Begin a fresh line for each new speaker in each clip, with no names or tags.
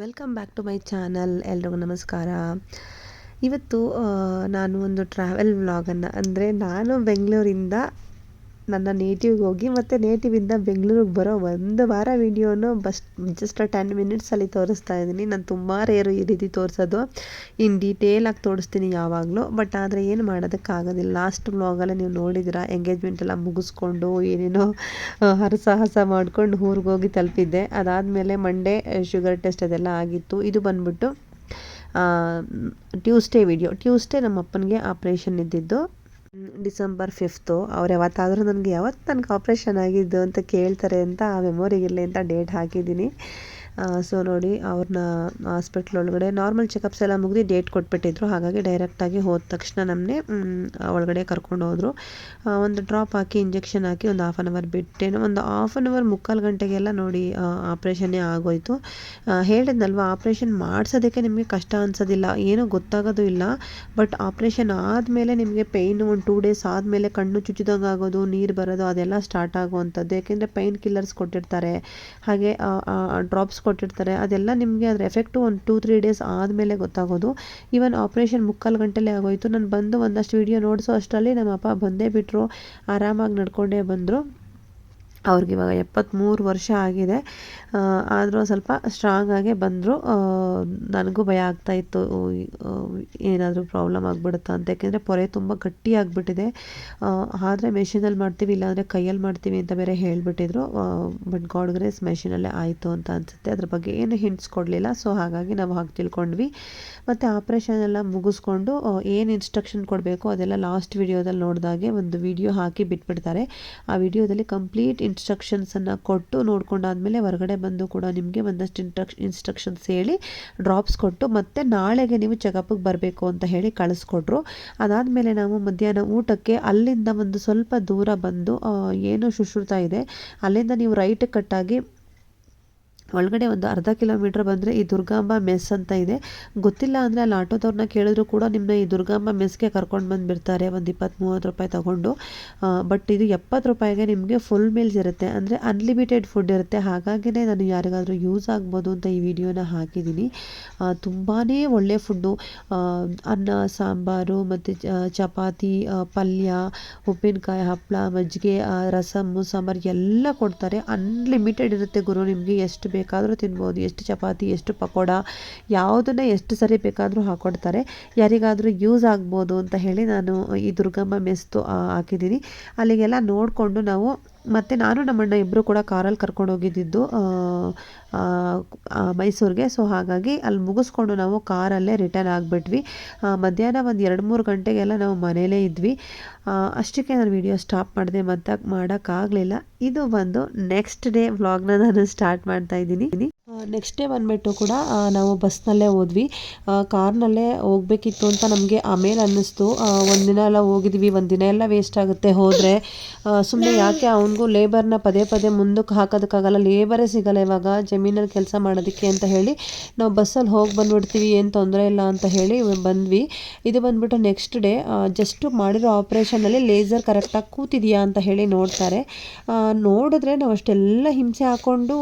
Welcome back to my channel ಎಲ್ರಿಗೂ ನಮಸ್ಕಾರ. ಇವತ್ತು ನಾನು ಒಂದು ಟ್ರಾವೆಲ್ ವ್ಲಾಗನ್ನು ಅಂದರೆ ನಾನು ಬೆಂಗಳೂರಿಂದ ನನ್ನ ನೇಟಿವ್ಗೆ ಹೋಗಿ ಮತ್ತು ನೇಟಿವಿಂದ ಬೆಂಗಳೂರಿಗೆ ಬರೋ ಒಂದು ವಾರ ವೀಡಿಯೋನು ಬಸ್ಟ್ ಜಸ್ಟ್ ಟೆನ್ ಮಿನಿಟ್ಸಲ್ಲಿ ತೋರಿಸ್ತಾ ಇದ್ದೀನಿ. ನಾನು ತುಂಬ ರೇರು ಈ ರೀತಿ ತೋರಿಸೋದು. ಇನ್ ಡೀಟೇಲಾಗಿ ತೋರಿಸ್ತೀನಿ ಯಾವಾಗಲೂ. ಬಟ್ ಆದರೆ ಏನು ಮಾಡೋದಕ್ಕಾಗೋದಿಲ್ಲ. ಲಾಸ್ಟ್ ಬ್ಲಾಗಲ್ಲ ನೀವು ನೋಡಿದಿರಾ ಎಂಗೇಜ್ಮೆಂಟ್ ಎಲ್ಲ ಮುಗಿಸ್ಕೊಂಡು ಏನೇನೋ ಹರಸಾಹಸ ಮಾಡ್ಕೊಂಡು ಊರಿಗೆ ಹೋಗಿ ತಲುಪಿದ್ದೆ. ಅದಾದಮೇಲೆ ಮಂಡೇ ಶುಗರ್ ಟೆಸ್ಟ್ ಅದೆಲ್ಲ ಆಗಿತ್ತು. ಇದು ಬಂದ್ಬಿಟ್ಟು ಟ್ಯೂಸ್ಡೇ ವಿಡಿಯೋ ಟ್ಯೂಸ್ಡೇ ನಮ್ಮ ಅಪ್ಪನಿಗೆ ಆಪ್ರೇಷನ್ ಇದ್ದಿದ್ದು. ಡಿಸೆಂಬರ್ ಫಿಫ್ತು, ಅವ್ರು ಯಾವತ್ತಾದರೂ ನನಗೆ ಯಾವತ್ತು ನನಗೆ ಆಪ್ರೇಷನ್ ಆಗಿದ್ದು ಅಂತ ಕೇಳ್ತಾರೆ ಅಂತ ಆ ಮೆಮೊರಿಗಿರಲಿ ಅಂತ ಡೇಟ್ ಹಾಕಿದ್ದೀನಿ. ಸೊ ನೋಡಿ ಅವ್ರನ್ನ ಹಾಸ್ಪಿಟ್ಲ್ ಒಳಗಡೆ ನಾರ್ಮಲ್ ಚೆಕಪ್ಸ್ ಎಲ್ಲ ಮುಗಿದು ಡೇಟ್ ಕೊಟ್ಬಿಟ್ಟಿದ್ರು. ಹಾಗಾಗಿ ಡೈರೆಕ್ಟಾಗಿ ಹೋದ ತಕ್ಷಣ ನಮ್ಮನ್ನೇ ಒಳಗಡೆ ಕರ್ಕೊಂಡು ಹೋದರು. ಒಂದು ಡ್ರಾಪ್ ಹಾಕಿ ಇಂಜೆಕ್ಷನ್ ಹಾಕಿ ಒಂದು ಹಾಫ್ ಆನ್ ಅವರ್ ಬಿಟ್ಟೇನೋ, ಒಂದು ಹಾಫ್ ಆನ್ ಅವರ್ ಮುಕ್ಕಾಲು ಗಂಟೆಗೆಲ್ಲ ನೋಡಿ ಆಪ್ರೇಷನ್ನೇ ಆಗೋಯ್ತು. ಹೇಳಿದ್ನಲ್ವ ಆಪ್ರೇಷನ್ ಮಾಡಿಸೋದಕ್ಕೆ ನಿಮಗೆ ಕಷ್ಟ ಅನ್ಸೋದಿಲ್ಲ, ಏನೂ ಗೊತ್ತಾಗೋದು ಇಲ್ಲ. ಬಟ್ ಆಪ್ರೇಷನ್ ಆದಮೇಲೆ ನಿಮಗೆ ಪೇಯ್ನು ಒಂದು ಟೂ ಡೇಸ್ ಆದಮೇಲೆ ಕಣ್ಣು ಚುಚ್ಚಿದಂಗೆ ಆಗೋದು, ನೀರು ಬರೋದು, ಅದೆಲ್ಲ ಸ್ಟಾರ್ಟ್ ಆಗುವಂಥದ್ದು. ಯಾಕೆಂದರೆ ಪೈನ್ ಕಿಲ್ಲರ್ಸ್ ಕೊಟ್ಟಿರ್ತಾರೆ. ಹಾಗೆ ಡ್ರಾಪ್ಸ್ ಕೊಟ್ಟಿರ್ತಾರೆ. ಅದೆಲ್ಲ ನಿಮಗೆ ಅದರ ಎಫೆಕ್ಟು ಒಂದು ಟೂ ತ್ರೀ ಡೇಸ್ ಆದಮೇಲೆ ಗೊತ್ತಾಗೋದು. ಈವನ್ ಆಪ್ರೇಷನ್ ಮುಕ್ಕಾಲು ಗಂಟೆಲೇ ಆಗೋಯಿತು. ನಾನು ಬಂದು ಒಂದಷ್ಟು ವೀಡಿಯೋ ನೋಡಿಸೋ ಅಷ್ಟರಲ್ಲಿ ನಮ್ಮ ಅಪ್ಪ ಬಂದೇ ಬಿಟ್ಟರು ಆರಾಮಾಗಿ ನಡ್ಕೊಂಡೇ ಬಂದರು. ಅವ್ರಿಗೆ ಇವಾಗ ಎಪ್ಪತ್ತ್ಮೂರು ವರ್ಷ ಆಗಿದೆ. ಆದರೂ ಸ್ವಲ್ಪ ಸ್ಟ್ರಾಂಗ್ ಆಗೇ ಬಂದರು. ನನಗೂ ಭಯ ಆಗ್ತಾಯಿತ್ತು ಏನಾದರೂ ಪ್ರಾಬ್ಲಮ್ ಆಗಿಬಿಡುತ್ತಾ ಅಂತ. ಯಾಕೆಂದರೆ ಪೊರೆ ತುಂಬ ಗಟ್ಟಿ ಆಗಿಬಿಟ್ಟಿದೆ. ಆದರೆ ಮೆಷಿನಲ್ಲಿ ಮಾಡ್ತೀವಿ, ಇಲ್ಲಾಂದರೆ ಕೈಯಲ್ಲಿ ಮಾಡ್ತೀವಿ ಅಂತ ಬೇರೆ ಹೇಳಿಬಿಟ್ಟಿದ್ರು. ಬಟ್ ಗಾಡ್ ಗ್ರೇಸ್ ಮೆಷಿನಲ್ಲೇ ಆಯಿತು ಅಂತ ಅನಿಸುತ್ತೆ. ಅದ್ರ ಬಗ್ಗೆ ಏನು ಹಿಂಟ್ಸ್ ಕೊಡಲಿಲ್ಲ. ಸೊ ಹಾಗಾಗಿ ನಾವು ಹಾಗೆ ತಿಳ್ಕೊಂಡ್ವಿ. ಮತ್ತು ಆಪ್ರೇಷನ್ ಎಲ್ಲ ಮುಗಿಸ್ಕೊಂಡು ಏನು ಇನ್ಸ್ಟ್ರಕ್ಷನ್ ಕೊಡಬೇಕು ಅದೆಲ್ಲ ಲಾಸ್ಟ್ ವಿಡಿಯೋದಲ್ಲಿ ನೋಡಿದಾಗೆ ಒಂದು ವಿಡಿಯೋ ಹಾಕಿ ಬಿಟ್ಬಿಡ್ತಾರೆ. ಆ ವಿಡಿಯೋದಲ್ಲಿ ಕಂಪ್ಲೀಟ್ ಇನ್ಸ್ಟ್ರಕ್ಷನ್ಸನ್ನು ಕೊಟ್ಟು ನೋಡ್ಕೊಂಡಾದ್ಮೇಲೆ ಹೊರಗಡೆ ಬಂದು ಕೂಡ ನಿಮಗೆ ಒಂದಷ್ಟು ಇನ್ಸ್ಟ್ರಕ್ಷ ಇನ್ಸ್ಟ್ರಕ್ಷನ್ಸ್ ಹೇಳಿ ಡ್ರಾಪ್ಸ್ ಕೊಟ್ಟು ಮತ್ತೆ ನಾಳೆಗೆ ನೀವು ಚೆಕಪ್ಗೆ ಬರಬೇಕು ಅಂತ ಹೇಳಿ ಕಳಿಸ್ಕೊಟ್ರು. ಅದಾದಮೇಲೆ ನಾವು ಮಧ್ಯಾಹ್ನ ಊಟಕ್ಕೆ ಅಲ್ಲಿಂದ ಒಂದು ಸ್ವಲ್ಪ ದೂರ ಬಂದು ಏನು ಶುಶ್ರುತ ಇದೆ, ಅಲ್ಲಿಂದ ನೀವು ರೈಟ್ ಕಟ್ಟಾಗಿ ಒಳಗಡೆ ಒಂದು ಅರ್ಧ ಕಿಲೋಮೀಟ್ರ್ ಬಂದರೆ ಈ ದುರ್ಗಾಂಬ ಮೆಸ್ ಅಂತ ಇದೆ. ಗೊತ್ತಿಲ್ಲ ಅಂದರೆ ಅಲ್ಲಿ ಆಟೋದವ್ರನ್ನ ಕೇಳಿದ್ರು ಕೂಡ ನಿಮ್ಮನ್ನ ಈ ದುರ್ಗಾಂಬ ಮೆಸ್ಗೆ ಕರ್ಕೊಂಡು ಬಂದುಬಿಡ್ತಾರೆ. ಒಂದು ಇಪ್ಪತ್ತು ಮೂವತ್ತು ರೂಪಾಯಿ ತೊಗೊಂಡು. ಬಟ್ ಇದು ಎಪ್ಪತ್ತು ರೂಪಾಯಿಗೆ ನಿಮಗೆ ಫುಲ್ ಮೀಲ್ಸ್ ಇರುತ್ತೆ. ಅಂದರೆ ಅನ್ಲಿಮಿಟೆಡ್ ಫುಡ್ ಇರುತ್ತೆ. ಹಾಗಾಗಿನೇ ನಾನು ಯಾರಿಗಾದರೂ ಯೂಸ್ ಆಗ್ಬೋದು ಅಂತ ಈ ವಿಡಿಯೋನ ಹಾಕಿದ್ದೀನಿ. ತುಂಬಾ ಒಳ್ಳೆ ಫುಡ್ಡು ಅನ್ನ, ಸಾಂಬಾರು ಮತ್ತು ಚಪಾತಿ ಪಲ್ಯ, ಉಪ್ಪಿನಕಾಯಿ ಹಪ್ಪಳ ಮಜ್ಜಿಗೆ ರಸಮ್ಮು ಸಾಂಬಾರು ಎಲ್ಲ ಕೊಡ್ತಾರೆ. ಅನ್ಲಿಮಿಟೆಡ್ ಇರುತ್ತೆ ಗುರು ನಿಮಗೆ ಎಷ್ಟು ಬೇಕಾದರೂ ತಿನ್ಬೋದು, ಎಷ್ಟು ಚಪಾತಿ, ಎಷ್ಟು ಪಕೋಡ, ಯಾವುದನ್ನು ಎಷ್ಟು ಸರಿ ಬೇಕಾದರೂ ಹಾಕ್ಕೊಡ್ತಾರೆ ಯಾರಿಗಾದರೂ ಯೂಸ್ ಆಗ್ಬೋದು ಅಂತ ಹೇಳಿ ನಾನು ಈ ದುರ್ಗಮ್ಮ ಮೆಸ್ತು ಹಾಕಿದ್ದೀನಿ. ಅಲ್ಲಿಗೆಲ್ಲ ನೋಡಿಕೊಂಡು ನಾವು ಮತ್ತು ನಾನು ನಮ್ಮಣ್ಣ ಇಬ್ಬರು ಕೂಡ ಕಾರಲ್ಲಿ ಕರ್ಕೊಂಡು ಹೋಗಿದ್ದಿದ್ದು ಮೈಸೂರಿಗೆ. ಸೊ ಹಾಗಾಗಿ ಅಲ್ಲಿ ಮುಗಿಸ್ಕೊಂಡು ನಾವು ಕಾರಲ್ಲೇ ರಿಟರ್ನ್ ಆಗಿಬಿಟ್ವಿ. ಮಧ್ಯಾಹ್ನ ಒಂದು ಎರಡು ಮೂರು ಗಂಟೆಗೆಲ್ಲ ನಾವು ಮನೆಯಲ್ಲೇ ಇದ್ವಿ. ಅಷ್ಟಕ್ಕೆ ನಾನು ವಿಡಿಯೋ ಸ್ಟಾಪ್ ಮಾಡಿದೆ ಮತ್ತೆ ಮಾಡೋಕ್ಕಾಗಲಿಲ್ಲ ಇದು ಬಂದು ನೆಕ್ಸ್ಟ್ ಡೇ ವ್ಲಾಗ್ನ ನಾನು ಸ್ಟಾರ್ಟ್ ಮಾಡ್ತಾ ಇದ್ದೀನಿ. ನೆಕ್ಸ್ಟ್ ಡೇ ಬಂದುಬಿಟ್ಟು ಕೂಡ ನಾವು ಬಸ್ನಲ್ಲೇ ಹೋದ್ವಿ. ಕಾರ್ನಲ್ಲೇ ಹೋಗಬೇಕಿತ್ತು ಅಂತ ನಮಗೆ ಆಮೇಲೆ ಅನ್ನಿಸ್ತು. ಒಂದಿನ ಎಲ್ಲ ಹೋಗಿದ್ವಿ ಒಂದಿನ ಎಲ್ಲ ವೇಸ್ಟ್ ಆಗುತ್ತೆ ಹೋದರೆ. ಸುಮ್ಮನೆ ಯಾಕೆ ಅವನಿಗೂ ಲೇಬರ್ನ ಪದೇ ಪದೇ ಮುಂದಕ್ಕೆ ಹಾಕೋದಕ್ಕಾಗಲ್ಲ ಲೇಬರೇ ಸಿಗಲ್ಲ ಇವಾಗ ಜಮೀನಲ್ಲಿ ಕೆಲಸ ಮಾಡೋದಕ್ಕೆ ಅಂತ ಹೇಳಿ. ನಾವು ಬಸ್ಸಲ್ಲಿ ಹೋಗಿ ಬಂದುಬಿಡ್ತೀವಿ, ಏನು ತೊಂದರೆ ಇಲ್ಲ ಅಂತ ಹೇಳಿ ಬಂದ್ವಿ. ಇದು ಬಂದ್ಬಿಟ್ಟು ನೆಕ್ಸ್ಟ್ ಡೇ ಜಸ್ಟ್ ಮಾಡಿರೋ ಆಪ್ರೇಷನಲ್ಲಿ ಲೇಸರ್ ಕರೆಕ್ಟಾಗಿ ಕೂತಿದೆಯಾ ಅಂತ ಹೇಳಿ ನೋಡ್ತಾರೆ. ನೋಡಿದ್ರೆ ನಾವು ಅಷ್ಟೆಲ್ಲ ಹಿಂಸೆ ಹಾಕ್ಕೊಂಡು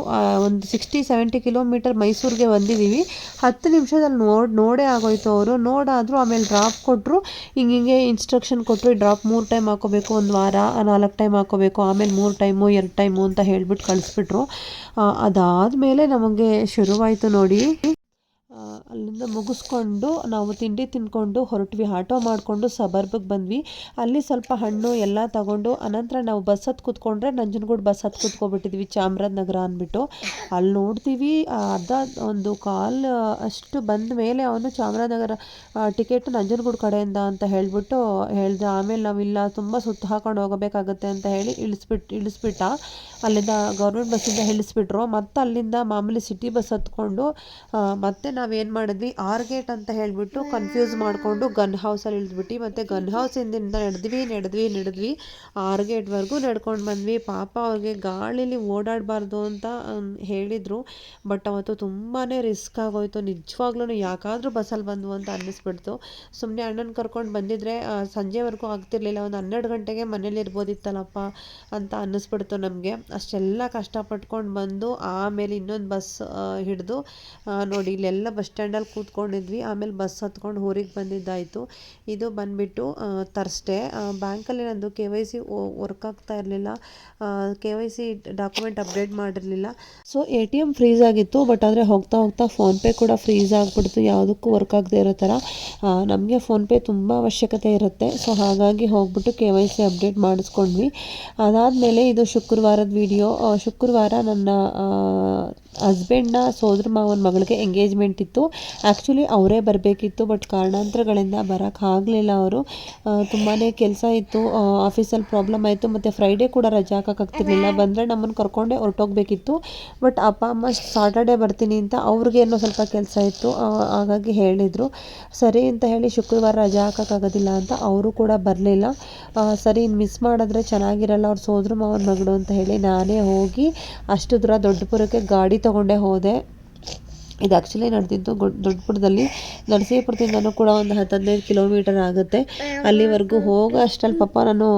ಒಂದು ಸಿಕ್ಸ್ಟಿ ಸೆವೆಂಟಿ ಕಿಲೋಮೀಟರ್ ಮೈಸೂರಿಗೆ ಬಂದಿದ್ದೀವಿ. ಹತ್ತು ನಿಮಿಷದಲ್ಲಿ ನೋಡಿ ನೋಡೇ ಆಗೋಯ್ತು ಅವರು. ನೋಡಾದರೂ ಆಮೇಲೆ ಡ್ರಾಪ್ ಕೊಟ್ಟರು ಹಿಂಗೆ ಹಿಂಗೆ ಇನ್ಸ್ಟ್ರಕ್ಷನ್ ಕೊಟ್ಟರು ಡ್ರಾಪ್ ಮೂರು ಟೈಮ್ ಹಾಕೋಬೇಕು, ಒಂದು ವಾರ, ನಾಲ್ಕು ಟೈಮ್ ಹಾಕೋಬೇಕು, ಆಮೇಲೆ ಮೂರು ಟೈಮು ಎರಡು ಟೈಮು ಅಂತ ಹೇಳಿಬಿಟ್ಟು ಕಳಿಸ್ಬಿಟ್ರು. ಅದಾದಮೇಲೆ ನಮಗೆ ಶುರುವಾಯಿತು ನೋಡಿ. ಅಲ್ಲಿಂದ ಮುಗಿಸ್ಕೊಂಡು ನಾವು ತಿಂಡಿ ತಿಂದ್ಕೊಂಡು ಹೊರಟ್ವಿ. ಆಟೋ ಮಾಡಿಕೊಂಡು ಸಬರ್ಬಿಗೆ ಬಂದ್ವಿ. ಅಲ್ಲಿ ಸ್ವಲ್ಪ ಹಣ್ಣು ಎಲ್ಲ ತಗೊಂಡು ಅನಂತರ ನಾವು ಬಸ್ ಹತ್ತು ಕೂತ್ಕೊಂಡ್ರೆ ನಂಜನಗೂಡು ಬಸ್ ಹತ್ತು ಕೂತ್ಕೊಬಿಟ್ಟಿದ್ವಿ, ಚಾಮರಾಜನಗರ ಅಂದ್ಬಿಟ್ಟು. ಅಲ್ಲಿ ನೋಡ್ತೀವಿ ಅರ್ಧ ಒಂದು ಕಾಲ್ ಅಷ್ಟು ಬಂದ ಮೇಲೆ ಅವನು ಚಾಮರಾಜನಗರ ಟಿಕೆಟ್ ನಂಜನಗೂಡು ಕಡೆಯಿಂದ ಅಂತ ಹೇಳಿಬಿಟ್ಟು ಹೇಳ್ದ, ಆಮೇಲೆ ನಾವಿಲ್ಲ ತುಂಬ ಸುತ್ತ ಹಾಕೊಂಡು ಹೋಗಬೇಕಾಗತ್ತೆ ಅಂತ ಹೇಳಿ ಇಳಿಸ್ಬಿಟ್ಟು ಇಳಿಸ್ಬಿಟ್ಟ. ಅಲ್ಲಿಂದ ಗೌರ್ಮೆಂಟ್ ಬಸ್ಸಿಂದ ಇಳಿಸ್ಬಿಟ್ರು. ಮತ್ತೆ ಅಲ್ಲಿಂದ ಮಾಮೂಲಿ ಸಿಟಿ ಬಸ್ ಹತ್ಕೊಂಡು ಮತ್ತೆ ನಾವೇನು ಮಾಡಿದ್ವಿ. ಆರ್ ಗೇಟ್ ಅಂತ ಹೇಳಿಬಿಟ್ಟು ಕನ್ಫ್ಯೂಸ್ ಮಾಡಿಕೊಂಡು ಗನ್ ಹೌಸಲ್ಲಿ ಇಳಿದ್ಬಿಟ್ಟು ಮತ್ತು ಗನ್ ಹೌಸಿಂದ ನಡೆದ್ವಿ ನಡೆದ್ವಿ ನಡೆದ್ವಿ. ಆರ್ ಗೇಟ್ವರೆಗೂ ನಡ್ಕೊಂಡು ಬಂದ್ವಿ. ಪಾಪ ಅವ್ರಿಗೆ ಗಾಳಿಲಿ ಓಡಾಡಬಾರ್ದು ಅಂತ ಹೇಳಿದರು. ಬಟ್ ಅವತ್ತು ತುಂಬಾ ರಿಸ್ಕ್ ಆಗೋಯ್ತು. ನಿಜವಾಗ್ಲೂ ಯಾಕಾದರೂ ಬಸ್ಸಲ್ಲಿ ಬಂದು ಅಂತ ಅನ್ನಿಸ್ಬಿಡ್ತು. ಸುಮ್ಮನೆ ಅಣ್ಣನ ಕರ್ಕೊಂಡು ಬಂದಿದ್ರೆ ಆ, ಸಂಜೆವರೆಗೂ ಆಗ್ತಿರ್ಲಿಲ್ಲ. ಒಂದು ಹನ್ನೆರಡು ಗಂಟೆಗೆ ಮನೇಲಿ ಇರ್ಬೋದಿತ್ತಲ್ಲಪ್ಪ ಅಂತ ಅನ್ನಿಸ್ಬಿಡ್ತು ನಮಗೆ. ಅಷ್ಟೆಲ್ಲ ಕಷ್ಟಪಟ್ಕೊಂಡು ಬಂದು ಆಮೇಲೆ ಇನ್ನೊಂದು ಬಸ್ ಹಿಡಿದು ನೋಡಿ ಇಲ್ಲೆಲ್ಲ ಬಸ್ ಸ್ಟ್ಯಾಂಡಲ್ಲಿ ಕೂತ್ಕೊಂಡಿದ್ವಿ. ಆಮೇಲೆ ಬಸ್ ಹತ್ಕೊಂಡು ಊರಿಗೆ ಬಂದಿದ್ದಾಯಿತು. ಇದು ಬಂದುಬಿಟ್ಟು ತರ್ಸ್ಡೇ ಬ್ಯಾಂಕಲ್ಲಿ ನಂದು ಕೆ ವೈ ಸಿ ವರ್ಕ್ ಆಗ್ತಾ ಇರಲಿಲ್ಲ. K Y C document update ಮಾಡಿರಲಿಲ್ಲ. So A T M freeze ಆಗಿತ್ತು. ಬಟ್ ಆದರೆ ಹೋಗ್ತಾ ಹೋಗ್ತಾ ಫೋನ್ಪೇ ಕೂಡ ಫ್ರೀಸ್ ಆಗಿಬಿಡ್ತು. ಯಾವುದಕ್ಕೂ ವರ್ಕ್ ಆಗದೆ ಇರೋ ಥರ. ನಮಗೆ ಫೋನ್ಪೇ ತುಂಬ ಅವಶ್ಯಕತೆ ಇರುತ್ತೆ. ಸೊ ಹಾಗಾಗಿ ಹೋಗ್ಬಿಟ್ಟು ಕೆ ವೈ ಸಿ ಅಪ್ಡೇಟ್ ಮಾಡಿಸ್ಕೊಂಡ್ವಿ. ಅದಾದಮೇಲೆ ಇದು ಶುಕ್ರವಾರದ ವಿಡಿಯೋ ಶುಕ್ರವಾರ ನನ್ನ ಹಸ್ಬೆಂಡ್ನ ಸೋದರ ಮಾವನ ಮಗಳಿಗೆ ಎಂಗೇಜ್ಮೆಂಟ್ ಇತ್ತು. ಆ್ಯಕ್ಚುಲಿ ಅವರೇ ಬರಬೇಕಿತ್ತು ಬಟ್ ಕಾರಣಾಂತರಗಳಿಂದ ಬರೋಕ್ಕಾಗಲಿಲ್ಲ ಅವರು. ತುಂಬಾ ಕೆಲಸ ಇತ್ತು ಆಫೀಸಲ್ಲಿ ಪ್ರಾಬ್ಲಮ್ ಆಯಿತು ಮತ್ತು ಫ್ರೈಡೇ ಕೂಡ ರಜೆ ಹಾಕೋಕ್ಕಾಗ್ತಿರ್ಲಿಲ್ಲ. ಬಂದರೆ ನಮ್ಮನ್ನು ಕರ್ಕೊಂಡೆ ಹೊರಟೋಗ್ಬೇಕಿತ್ತು ಬಟ್ ಅಪ್ಪ ಅಮ್ಮ ಸಾಟರ್ಡೆ ಬರ್ತೀನಿ ಅಂತ ಅವ್ರಿಗೆ ಏನೋ ಸ್ವಲ್ಪ ಕೆಲಸ ಇತ್ತು ಹಾಗಾಗಿ ಹೇಳಿದರು. ಸರಿ ಅಂತ ಹೇಳಿ ಶುಕ್ರವಾರ ರಜೆ ಹಾಕೋಕ್ಕಾಗೋದಿಲ್ಲ ಅಂತ ಅವರು ಕೂಡ ಬರಲಿಲ್ಲ. ಸರಿ ಇನ್ನು ಮಿಸ್ ಮಾಡಿದ್ರೆ ಚೆನ್ನಾಗಿರಲ್ಲ ಅವ್ರು ಸೋದರ ಮಾವನ ಮಗಳು ಅಂತ ಹೇಳಿ ನಾನೇ ಹೋಗಿ ಅಷ್ಟು ದೂರ ದೊಡ್ಡಪುರಕ್ಕೆ ಗಾಡಿ ತೊಗೊಂಡೇ ಹೋದೆ. ಇದು ಆ್ಯಕ್ಚುಲಿ ನಡೆದಿದ್ದು ದೊಡ್ಡಪುರದಲ್ಲಿ ನರಸೀಪುರದಿಂದನೂ ಕೂಡ ಒಂದು ಹತ್ತು ಕಿಲೋಮೀಟರ್ ಆಗುತ್ತೆ. ಅಲ್ಲಿವರೆಗೂ ಹೋಗೋ ಅಷ್ಟ್ರಲ್ಲಿ ಪಾಪ ನಾನು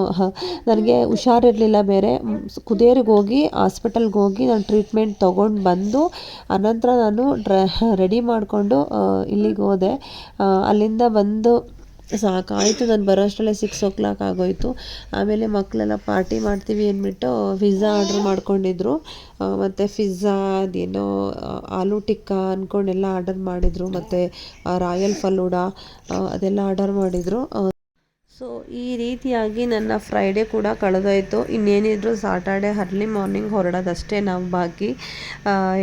ನನಗೆ ಹುಷಾರಿರಲಿಲ್ಲ ಬೇರೆ. ಕುದೇರಿಗೆ ಹೋಗಿ, ಹಾಸ್ಪಿಟಲ್ಗೆ ಹೋಗಿ ನಾನು ಟ್ರೀಟ್ಮೆಂಟ್ ತೊಗೊಂಡು ಬಂದು, ಅನಂತರ ನಾನು ರೆಡಿ ಮಾಡಿಕೊಂಡು ಇಲ್ಲಿಗೆ ಹೋದೆ. ಅಲ್ಲಿಂದ ಬಂದು ಸಾಕಾಯಿತು. ನಾನು ಬರೋ ಅಷ್ಟರಲ್ಲೇ ಸಿಕ್ಸ್ ಓ ಕ್ಲಾಕ್ ಆಗೋಯಿತು. ಆಮೇಲೆ ಮಕ್ಕಳೆಲ್ಲ ಪಾರ್ಟಿ ಮಾಡ್ತೀವಿ ಅಂದ್ಬಿಟ್ಟು ಫಿಜ್ಜಾ ಆರ್ಡ್ರ್ ಮಾಡ್ಕೊಂಡಿದ್ರು. ಮತ್ತು ಫಿಜ್ಜಾ ಅದೇನೋ ಆಲೂ ಟಿಕ್ಕಾ ಅಂದ್ಕೊಂಡೆಲ್ಲ ಆರ್ಡರ್ ಮಾಡಿದರು. ಮತ್ತು ರಾಯಲ್ ಫಲೂಡಾ ಅದೆಲ್ಲ ಆರ್ಡರ್ ಮಾಡಿದರು. ಸೊ ಈ ರೀತಿಯಾಗಿ ನನ್ನ ಫ್ರೈಡೇ ಕೂಡ ಕಳೆದೋಯ್ತು. ಇನ್ನೇನಿದ್ರು ಸಾಟರ್ಡೆ ಅರ್ಲಿ ಮಾರ್ನಿಂಗ್ ಹೊರಡೋದಷ್ಟೇ ನಾವು ಬಾಕಿ.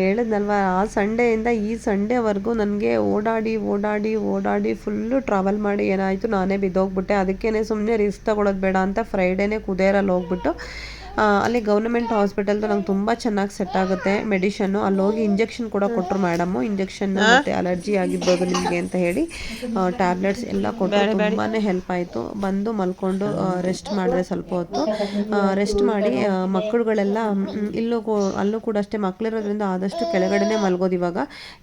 ಹೇಳಿದ್ನಲ್ವ, ಆ ಸಂಡೆಯಿಂದ ಈ ಸಂಡೇವರೆಗೂ ನನಗೆ ಓಡಾಡಿ ಓಡಾಡಿ ಓಡಾಡಿ ಫುಲ್ಲು ಟ್ರಾವೆಲ್ ಮಾಡಿ ಏನಾಯಿತು, ನಾನೇ ಬಿದ್ದೋಗ್ಬಿಟ್ಟೆ. ಅದಕ್ಕೇ ಸುಮ್ಮನೆ ರಿಸ್ಕ್ ತಗೊಳ್ಳೋದು ಬೇಡ ಅಂತ ಫ್ರೈಡೇನೇ ಕುದೇರಲ್ಲಿ ಹೋಗ್ಬಿಟ್ಟು ಅಲ್ಲಿ ಗೌರ್ಮೆಂಟ್ ಹಾಸ್ಪಿಟಲ್ ನಂಗೆ ತುಂಬ ಚೆನ್ನಾಗಿ ಸೆಟ್ ಆಗುತ್ತೆ ಮೆಡಿಷನ್ನು ಅಲ್ಲಿ ಹೋಗಿ ಇಂಜೆಕ್ಷನ್ ಕೂಡ ಕೊಟ್ಟರು ಮೇಡಮು ಇಂಜೆಕ್ಷನ್ ಮತ್ತು ಅಲರ್ಜಿ ಆಗಿರ್ಬೋದು ನಿಮಗೆ ಅಂತ ಹೇಳಿ. ಟ್ಯಾಬ್ಲೆಟ್ಸ್ ಎಲ್ಲ ಕೊಟ್ಟರು ತುಂಬಾ ಹೆಲ್ಪ್ ಆಯಿತು. ಬಂದು ಮಲ್ಕೊಂಡು ರೆಸ್ಟ್ ಮಾಡಿದ್ರೆ ಸ್ವಲ್ಪ ಹೊತ್ತು. ರೆಸ್ಟ್ ಮಾಡಿ ಮಕ್ಕಳುಗಳೆಲ್ಲ ಇಲ್ಲೂ ಅಲ್ಲೂ ಕೂಡ ಅಷ್ಟೇ ಮಕ್ಕಳಿರೋದ್ರಿಂದ ಆದಷ್ಟು ಕೆಳಗಡೆನೇ ಮಲ್ಗೋದು ಇವಾಗ.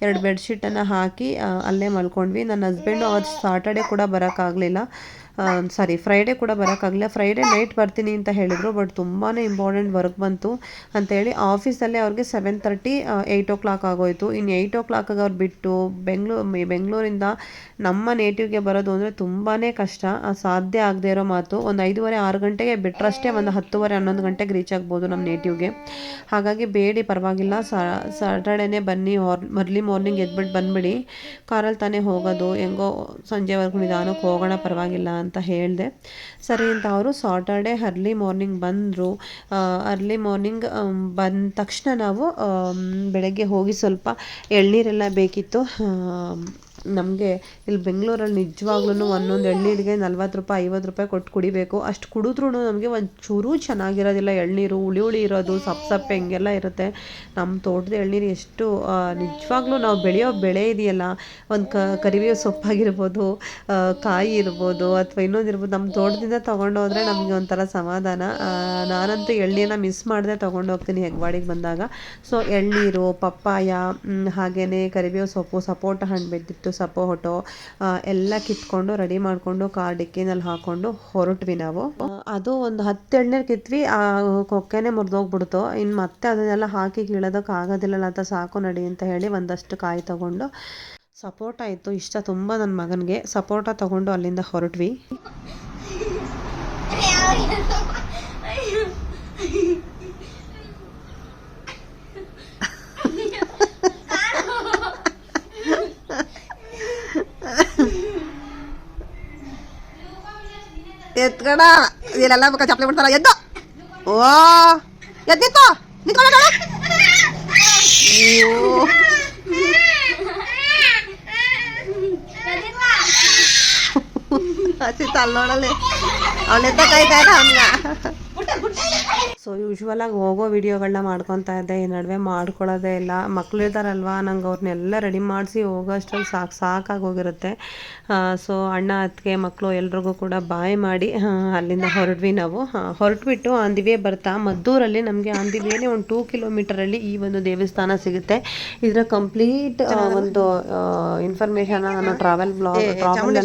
ಎರಡು ಬೆಡ್ಶೀಟನ್ನು ಹಾಕಿ ಅಲ್ಲೇ ಮಲ್ಕೊಂಡ್ವಿ. ನನ್ನ ಹಸ್ಬೆಂಡು ಅವತ್ತು ಸಾಟರ್ಡೆ ಕೂಡ ಬರೋಕ್ಕಾಗಲಿಲ್ಲ ಸಾರಿ ಫ್ರೈಡೇ ಕೂಡ ಬರೋಕ್ಕಾಗಲಿಲ್ಲ. ಫ್ರೈಡೇ ನೈಟ್ ಬರ್ತೀನಿ ಅಂತ ಹೇಳಿದರು ಬಟ್ ತುಂಬಾ ಇಂಪಾರ್ಟೆಂಟ್ ವರ್ಕ್ ಬಂತು ಅಂತೇಳಿ ಆಫೀಸಲ್ಲೇ ಅವ್ರಿಗೆ seven thirty eight o'clock ಆಗೋಯಿತು. ಇನ್ನು ಏಯ್ಟ್ ಓ ಕ್ಲಾಕಾಗ ಅವ್ರು ಬಿಟ್ಟು ಬೆಂಗ್ಳೂರು ಬೆಂಗಳೂರಿಂದ ನಮ್ಮ ನೇಟಿವ್ಗೆ ಬರೋದು ಅಂದರೆ ತುಂಬಾ ಕಷ್ಟ. ಸಾಧ್ಯ ಆಗದೆ ಇರೋ ಮಾತು. ಒಂದು ಐದೂವರೆ, ಆರು ಗಂಟೆಗೆ ಬಿಟ್ಟರಷ್ಟೇ ಒಂದು ಹತ್ತುವರೆ, ಹನ್ನೊಂದು ಗಂಟೆಗೆ ರೀಚ್ ಆಗ್ಬೋದು ನಮ್ಮ ನೇಟಿವ್ಗೆ ಹಾಗಾಗಿ ಬೇಡಿ, ಪರವಾಗಿಲ್ಲ. ಸಾಟರ್ಡೇನೇ ಬನ್ನಿ ಅರ್ಲಿ ಮಾರ್ನಿಂಗ್ ಎದ್ಬಿಟ್ಟು ಬಂದ್ಬಿಡಿ. ಕಾರಲ್ಲಿ ತಾನೇ ಹೋಗೋದು. ಹೆಂಗೋ ಸಂಜೆವರೆಗೂ ನಿಧಾನಕ್ಕೆ ಹೋಗೋಣ, ಪರವಾಗಿಲ್ಲ ಅಂತ ಹೇಳಿದೆ. ಸರಿ ಅಂತ ಅವರು ಸಾಟರ್ಡೆ ಅರ್ಲಿ ಮಾರ್ನಿಂಗ್ ಬಂದರು. ಅರ್ಲಿ ಮಾರ್ನಿಂಗ್ ಬಂದ ತಕ್ಷಣ ನಾವು ಬೆಳಗ್ಗೆ ಹೋಗಿ ಸ್ವಲ್ಪ ಎಳನೀರೆಲ್ಲ ಬೇಕಿತ್ತು. ನಮಗೆ ಇಲ್ಲಿ ಬೆಂಗಳೂರಲ್ಲಿ ನಿಜವಾಗ್ಲೂ ಒಂದೊಂದು ಎಳ್ನೀರಿಗೆ ನಲ್ವತ್ತು ರೂಪಾಯಿ, ಐವತ್ತು ರೂಪಾಯಿ ಕೊಟ್ಟು ಕುಡಿಬೇಕು. ಅಷ್ಟು ಕುಡಿದ್ರೂ ನಮಗೆ ಒಂದು ಚೂರು ಚೆನ್ನಾಗಿರೋದಿಲ್ಲ. ಎಳ್ನೀರು, ಹುಳಿ ಹುಳಿ ಇರೋದು ಸಪ್ಪೆ ಸಪ್ಪೆ ಹಿಂಗೆಲ್ಲ ಇರುತ್ತೆ. ನಮ್ಮ ತೋಟದ ಎಳ್ನೀರು ಎಷ್ಟು ನಿಜವಾಗ್ಲೂ ನಾವು ಬೆಳೆಯೋ ಬೆಳೆ ಇದೆಯಲ್ಲ, ಒಂದು ಕ, ಕರಿಬೇವು ಸೊಪ್ಪಾಗಿರ್ಬೋದು ಕಾಯಿ ಇರ್ಬೋದು, ಅಥವಾ ಇನ್ನೊಂದು ಇರ್ಬೋದು ನಮ್ಮ ತೋಟದಿಂದ ತೊಗೊಂಡೋದ್ರೆ ನಮಗೆ ಒಂಥರ ಸಮಾಧಾನ. ನಾನಂತೂ ಎಳ್ನೀರನ್ನ ಮಿಸ್ ಮಾಡದೆ ತೊಗೊಂಡು ಹೋಗ್ತೀನಿ ಹೆಗ್ವಾಡಿಗೆ ಬಂದಾಗ. ಸೊ ಎಳ್ನೀರು, ಪಪ್ಪಾಯ ಹಾಗೆಯೇ ಕರಿಬೇವು ಸೊಪ್ಪು, ಸಪೋಟ ಹಣ್ಣು ಬೆದ್ದಿತ್ತು. ಸಪೋಟೊ ಎಲ್ಲ ಕಿತ್ಕೊಂಡು, ರೆಡಿ ಮಾಡಿಕೊಂಡು ಕಾರ್ ಡಿಕ್ಕಿನಲ್ಲಿ ಹಾಕೊಂಡು ಹೊರಟ್ವಿ ನಾವು. ಅದು ಒಂದು ಹತ್ತು ಎಳ್ನೀರು ಕಿತ್ವಿ, ಆ, ಕೊಕ್ಕೆನೆ ಮುರಿದೋಗ್ಬಿಡ್ತು. ಇನ್ನು ಮತ್ತೆ ಅದನ್ನೆಲ್ಲ ಹಾಕಿ ಕೀಳೋದಕ್ಕೆ ಆಗೋದಿಲ್ಲಲ್ಲ ಅಂತ ಸಾಕು ನಡಿ ಅಂತ ಹೇಳಿ ಒಂದಷ್ಟು ಕಾಯಿ ತಗೊಂಡು ಸಪೋಟ ಇತ್ತು ಇಷ್ಟ ತುಂಬ ನನ್ನ ಮಗನಿಗೆ. ಸಪೋಟ ತಗೊಂಡು ಅಲ್ಲಿಂದ ಹೊರಟ್ವಿ.
ఎత్తుకడా వీళ్ళ ఒక చెప్పలు పెడతారా ఎద్దు ఓ ఎద్దు నికోడా अशी चालणार आले काय काय थांबला
ಸೊ ಯೂಶುವಲ್ ಯೂಶ್ವಲಾಗಿ ಹೋಗೋ ವೀಡಿಯೋಗಳನ್ನ ಮಾಡ್ಕೊತಾ ಇದ್ದೆ. ಈ ನಡುವೆ ಮಾಡ್ಕೊಳ್ಳೋದೇ ಇಲ್ಲ. ಮಕ್ಳು ಇರ್ತಾರಲ್ವಾ ನಂಗೆ ಅವ್ರನ್ನೆಲ್ಲ ರೆಡಿ ಮಾಡಿಸಿ ಹೋಗೋಷ್ಟ್ರಲ್ಲಿ ಸಾಕು ಸಾಕಾಗಿ ಹೋಗಿರುತ್ತೆ. ಸೊ ಅಣ್ಣ ಅತ್ತಿಗೆ ಮಕ್ಕಳು ಎಲ್ರಿಗೂ ಕೂಡ ಬಾಯ್ ಮಾಡಿ ಅಲ್ಲಿಂದ ಹೊರಡ್ವಿ ನಾವು. ಹೊರಟುಬಿಟ್ಟು ದಿ ಬರ್ತಾ ಮದ್ದೂರಲ್ಲಿ ನಮಗೆ ಆನ್ ದಿ ವೇನೆ ಒಂದು ಟೂ ಕಿಲೋಮೀಟರಲ್ಲಿ ಈ ಒಂದು ದೇವಸ್ಥಾನ ಸಿಗುತ್ತೆ. ಇದರ ಕಂಪ್ಲೀಟ್ ಒಂದು ಇನ್ಫಾರ್ಮೇಷನ್ ನಾನು ಟ್ರಾವೆಲ್ ಬ್ಲಾಗ್ ಟ್ರಾವೆಲ್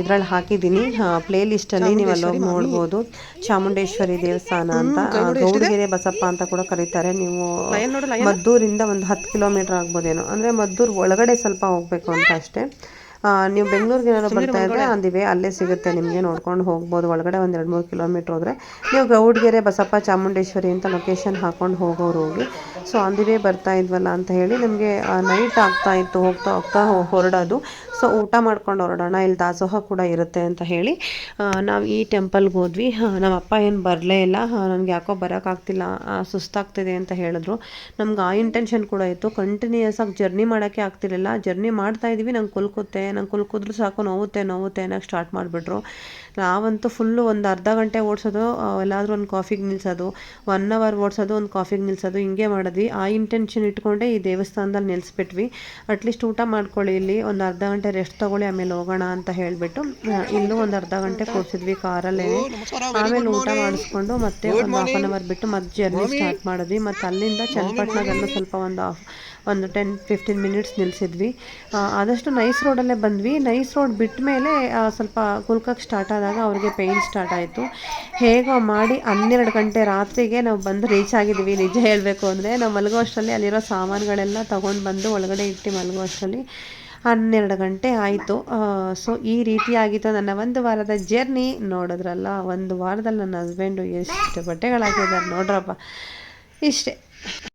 ಇದ್ರಲ್ಲಿ ಹಾಕಿದ್ದೀನಿ. ಪ್ಲೇ ಲಿಸ್ಟಲ್ಲಿ ನೀವು ಅಲ್ಲಿ ಹೋಗಿ ನೋಡ್ಬೋದು. ಚಾಮುಂಡೇಶ್ವರಿ ದೇವಸ್ಥಾನ ಅಂತ ಆ, ಗೌಡಗೆರೆ ಬಸಪ್ಪ ಅಂತ ಕೂಡ ಕರೀತಾರೆ. ನೀವು ಮದ್ದೂರಿಂದ ಒಂದು ಹತ್ತು ಕಿಲೋಮೀಟರ್ ಆಗ್ಬೋದೇನೋ. ಅಂದ್ರೆ ಮದ್ದೂರ್ ಒಳಗಡೆ ಸ್ವಲ್ಪ ಹೋಗಬೇಕು ಅಂತ ಅಷ್ಟೇ. ನೀವು ಬೆಂಗಳೂರಿಗೆ ಏನಾದ್ರು ಬರ್ತಾ ಇದ್ರೆ ಅಂದಿವೆ ಅಲ್ಲೇ ಸಿಗುತ್ತೆ ನಿಮಗೆ ನೋಡ್ಕೊಂಡು ಹೋಗ್ಬೋದು. ಒಳಗಡೆ ಒಂದು ಎರಡು ಮೂರು ಕಿಲೋಮೀಟರ್ ಹೋದರೆ. ನೀವು ಗೌಡಗೆರೆ ಬಸಪ್ಪ ಚಾಮುಂಡೇಶ್ವರಿ ಅಂತ ಲೊಕೇಶನ್ ಹಾಕೊಂಡು ಹೋಗೋರು ಹೋಗಿ. ಸೊ ಅಂದಿವೇ ಬರ್ತಾ ಇದ್ವಲ್ಲ ಅಂತ ಹೇಳಿ ನಮಗೆ ನೈಟ್ ಆಗ್ತಾ ಇತ್ತು, ಹೋಗ್ತಾ ಹೋಗ್ತಾ ಹೊರಡೋದು. ಸೊ ಊಟ ಮಾಡ್ಕೊಂಡು ಹೊರಡೋಣ, ಇಲ್ಲಿ ದಾಸೋಹ ಕೂಡ ಇರುತ್ತೆ ಅಂತ ಹೇಳಿ ನಾವು ಈ ಟೆಂಪಲ್ಗೆ ಹೋದ್ವಿ. ನಮ್ಮ ಅಪ್ಪ ಏನು ಬರಲೇ ಇಲ್ಲ. ನನಗೆ ಯಾಕೋ ಬರೋಕ್ಕಾಗ್ತಿಲ್ಲ ಸುಸ್ತಾಗ್ತಿದೆ ಅಂತ ಹೇಳಿದ್ರು. ನಮ್ಗೆ ಆ ಇಂಟೆನ್ಷನ್ ಕೂಡ ಇತ್ತು. ಕಂಟಿನ್ಯೂಸ್ ಆಗಿ ಜರ್ನಿ ಮಾಡೋಕ್ಕೆ ಆಗ್ತಿರಲಿಲ್ಲ. ಜರ್ನಿ ಮಾಡ್ತಾ ಇದೀವಿ, ನಂಗೆ ಕುಲ್ಕುತ್ತೆ. ನಂಗೆ ಕುಲ್ಕಿದ್ರು ಸಾಕು, ನೋವುತ್ತೆ ನೋವುತ್ತೆ ಅನ್ನೋಕ್ಕೆ ಸ್ಟಾರ್ಟ್ ಮಾಡಿಬಿಟ್ರು. ನಾವಂತೂ ಫುಲ್ಲು ಒಂದು ಅರ್ಧ ಗಂಟೆ ಓಡಿಸೋದು ಎಲ್ಲಾದರೂ ಒಂದು ಕಾಫಿಗೆ ನಿಲ್ಸೋದು ಒನ್ ಅವರ್ ಓಡಿಸೋದು, ಒಂದು ಕಾಫಿಗೆ ನಿಲ್ಸೋದು, ಹಿಂಗೆ ಮಾಡಿದ್ವಿ. ಆ ಇಂಟೆನ್ಷನ್ ಇಟ್ಕೊಂಡೆ ಈ ದೇವಸ್ಥಾನದಲ್ಲಿ ನಿಲ್ಲಿಸ್ಬಿಟ್ವಿ ಅಟ್ಲೀಸ್ಟ್ ಊಟ ಮಾಡ್ಕೊಳ್ಳಿ ಇಲ್ಲಿ. ಒಂದು ಅರ್ಧ ಗಂಟೆ ರೆಸ್ಟ್ ತೊಗೊಳ್ಳಿ ಆಮೇಲೆ ಹೋಗೋಣ ಅಂತ ಹೇಳಿಬಿಟ್ಟು ಇಲ್ಲೂ ಒಂದು ಅರ್ಧ ಗಂಟೆ ಕೂರಿಸಿದ್ವಿ ಕಾರಲ್ಲೇ ಆಮೇಲೆ ಊಟ ಮಾಡಿಸ್ಕೊಂಡು ಮತ್ತೆ ಒಂದು ಹಾಫ್ ಆನ್ ಅವರ್ ಬಿಟ್ಟು ಮತ್ತೆ ಜರ್ನಿ ಸ್ಟಾರ್ಟ್ ಮಾಡಿದ್ವಿ. ಮತ್ತು ಅಲ್ಲಿಂದ ಚನ್ನಪಟ್ಟಣದಲ್ಲೂ ಸ್ವಲ್ಪ ಒಂದು ಹಾಫ್ ಒಂದು ಟೆನ್ ಫಿಫ್ಟೀನ್ ಮಿನಿಟ್ಸ್ ನಿಲ್ಲಿಸಿದ್ವಿ ಆದಷ್ಟು ನೈಸ್ ರೋಡಲ್ಲೇ ಬಂದ್ವಿ. ನೈಸ್ ರೋಡ್ ಬಿಟ್ಟ ಮೇಲೆ ಸ್ವಲ್ಪ ಕುಲ್ಕಕ್ಕೆ ಸ್ಟಾರ್ಟ್ ಆದಾಗ ಅವ್ರಿಗೆ ಪೇಯ್ನ್ ಸ್ಟಾರ್ಟ್ ಆಯಿತು. ಹೇಗೋ ಮಾಡಿ ಹನ್ನೆರಡು ಗಂಟೆ ರಾತ್ರಿಗೆ ನಾವು ಬಂದು ರೀಚ್ ಆಗಿದ್ವಿ. ನಿಜ ಹೇಳಬೇಕು ಅಂದರೆ. ನಾವು ಮಲಗೋ ಅಷ್ಟರಲ್ಲಿ ಅಲ್ಲಿರೋ ಸಾಮಾನುಗಳೆಲ್ಲ ತೊಗೊಂಡು ಬಂದು ಒಳಗಡೆ ಇಟ್ಟು ಮಲಗೋ ಅಷ್ಟರಲ್ಲಿ ಹನ್ನೆರಡು ಗಂಟೆ ಆಯಿತು. ಸೊ ಈ ರೀತಿಯಾಗಿತ್ತು ನನ್ನ ಒಂದು ವಾರದ ಜರ್ನಿ. ನೋಡಿದ್ರಲ್ಲ, ಒಂದು ವಾರದಲ್ಲಿ ನನ್ನ ಹಸ್ಬೆಂಡು ಎಷ್ಟು ಬಟ್ಟೆಗಳಾಗಿದ್ದಾರೆ ನೋಡ್ರಪ್ಪ. ಇಷ್ಟೇ.